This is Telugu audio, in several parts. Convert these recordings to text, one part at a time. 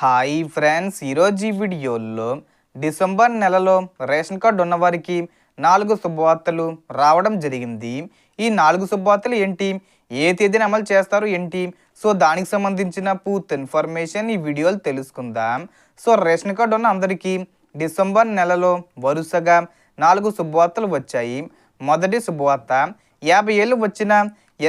హాయ్ ఫ్రెండ్స్ ఈరోజు ఈ వీడియోలో డిసెంబర్ నెలలో రేషన్ కార్డు ఉన్నవారికి నాలుగు శుభవార్తలు రావడం జరిగింది. ఈ నాలుగు శుభవార్తలు ఏంటి? ఏ తేదీన అమలు చేస్తారు ఏంటి? సో దానికి సంబంధించిన పూర్తి ఇన్ఫర్మేషన్ ఈ వీడియోలో తెలుసుకుందాం. సో రేషన్ కార్డు ఉన్న అందరికీ డిసెంబర్ నెలలో వరుసగా నాలుగు శుభవార్తలు వచ్చాయి. మొదటి శుభవార్త యాభై ఏళ్ళు వచ్చిన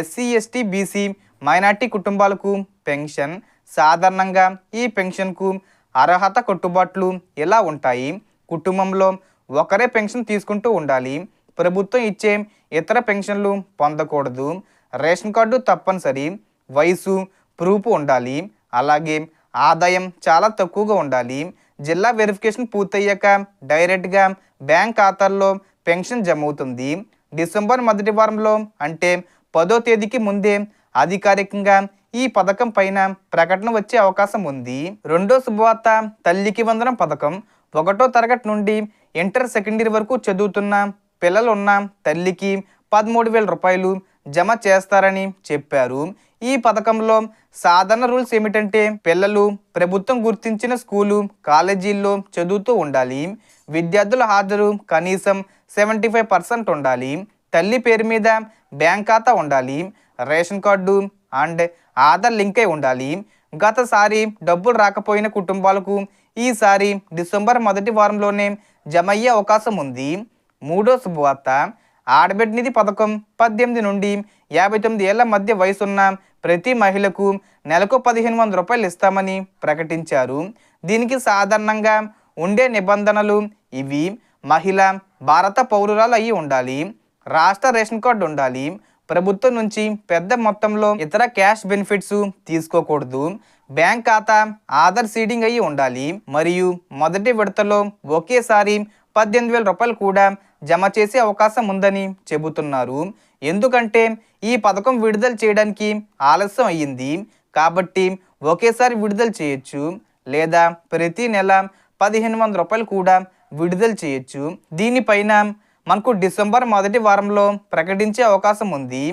ఎస్సీ ఎస్టీ బీసీ మైనార్టీ కుటుంబాలకు పెన్షన్ సాధారణంగా ఈ పెన్షన్కు అర్హత కట్టుబాట్లు ఎలా ఉంటాయి? కుటుంబంలో ఒకరే పెన్షన్ తీసుకుంటూ ఉండాలి. ప్రభుత్వం ఇచ్చే ఇతర పెన్షన్లు పొందకూడదు. రేషన్ కార్డు తప్పనిసరి. వయసు ప్రూఫ్ ఉండాలి. అలాగే ఆదాయం చాలా తక్కువగా ఉండాలి. జిల్లా వెరిఫికేషన్ పూర్తయ్యాక డైరెక్ట్గా బ్యాంక్ ఖాతాల్లో పెన్షన్ జమ అవుతుంది. డిసెంబర్ మొదటి వారంలో అంటే పదో తేదీకి ముందే అధికారికంగా ఈ పథకం పైన ప్రకటన వచ్చే అవకాశం ఉంది. రెండో శుభవార్త తల్లికి వందనం పథకం. ఒకటో తరగతి నుండి ఇంటర్ సెకండరీ వరకు చదువుతున్న పిల్లలున్న తల్లికి పదమూడు వేల రూపాయలు జమ చేస్తారని చెప్పారు. ఈ పథకంలో సాధారణ రూల్స్ ఏమిటంటే పిల్లలు ప్రభుత్వం గుర్తించిన స్కూలు కాలేజీల్లో చదువుతూ ఉండాలి. విద్యార్థుల హాజరు కనీసం సెవెంటీ ఫైవ్ పర్సెంట్ ఉండాలి. తల్లి పేరు మీద బ్యాంక్ ఖాతా ఉండాలి. Ration card and Aadhaar link అయి ఉండాలి గతసారి డబ్బులు రాకపోయిన కుటుంబాలకు ఈసారి డిసెంబర్ మొదటి వారంలోనే జమ అయ్యే అవకాశం ఉంది. మూడో శుభవార్త ఆడబిడ్డ నిధి పథకం పద్దెనిమిది నుండి యాభై తొమ్మిది ఏళ్ళ మధ్య వయసున్న ప్రతి మహిళకు నెలకు పదిహేను వందల రూపాయలు ఇస్తామని ప్రకటించారు. దీనికి సాధారణంగా ఉండే నిబంధనలు ఇవి. మహిళ భారత పౌరురాలు అయి ఉండాలి. రాష్ట్ర రేషన్ కార్డు ఉండాలి. ప్రభుత్వం నుంచి పెద్ద మొత్తంలో ఇతర క్యాష్ బెనిఫిట్స్ తీసుకోకూడదు. బ్యాంక్ ఖాతా ఆధార్ సీడింగ్ అయ్యి ఉండాలి. మరియు మొదటి విడతలో ఒకేసారి పద్దెనిమిది వేల రూపాయలు కూడా జమ చేసే అవకాశం ఉందని చెబుతున్నారు. ఎందుకంటే ఈ పథకం విడుదల చేయడానికి ఆలస్యం అయ్యింది. కాబట్టి ఒకేసారి విడుదల చేయొచ్చు. లేదా ప్రతి నెల పదిహేను వందల రూపాయలు కూడా విడుదల చేయొచ్చు. దీనిపైన మనకు డిసెంబర్ మొదటి వారంలో ప్రకటించే అవకాశం ఉంది.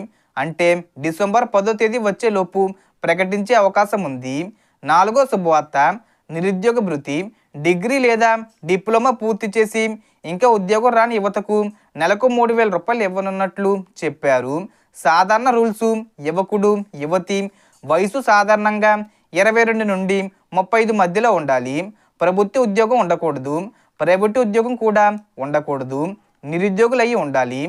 అంటే డిసెంబర్ పదో తేదీ వచ్చేలోపు ప్రకటించే అవకాశం ఉంది. నాలుగో శుభవార్త నిరుద్యోగ భృతి డిగ్రీ లేదా డిప్లొమా పూర్తి చేసి ఇంకా ఉద్యోగం రాని యువతకు నెలకు మూడు వేల రూపాయలు ఇవ్వనున్నట్లు చెప్పారు. సాధారణ రూల్స్ యువకుడు యువతి వయసు సాధారణంగా ఇరవై రెండు నుండి ముప్పై ఐదు మధ్యలో ఉండాలి. ప్రభుత్వ ఉద్యోగం ఉండకూడదు. ప్రైవేటు ఉద్యోగం కూడా ఉండకూడదు. నిరుద్యోగులు అయి ఉండాలి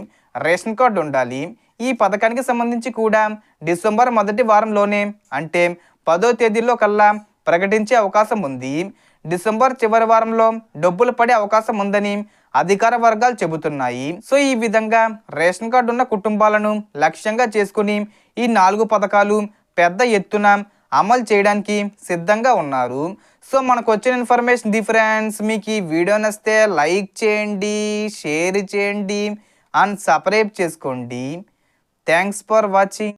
రేషన్ కార్డు ఉండాలి. ఈ పథకానికి సంబంధించి కూడా డిసెంబర్ మొదటి వారంలోనే అంటే పదో తేదీలో కల్లా ప్రకటించే అవకాశం ఉంది. డిసెంబర్ చివరి వారంలో డబ్బులు పడే అవకాశం ఉందని అధికార వర్గాలు చెబుతున్నాయి. సో ఈ విధంగా రేషన్ కార్డు ఉన్న కుటుంబాలను లక్ష్యంగా చేసుకుని ఈ నాలుగు పథకాలు పెద్ద ఎత్తున అమలు చేయడానికి సిద్ధంగా ఉన్నారు. సో మనకు వచ్చిన ఇన్ఫర్మేషన్ ది ఫ్రెండ్స్ మీకు ఈ వీడియో నచ్చితే లైక్ చేయండి షేర్ చేయండి అండ్ సబ్స్క్రైబ్ చేసుకోండి. Thanks for watching.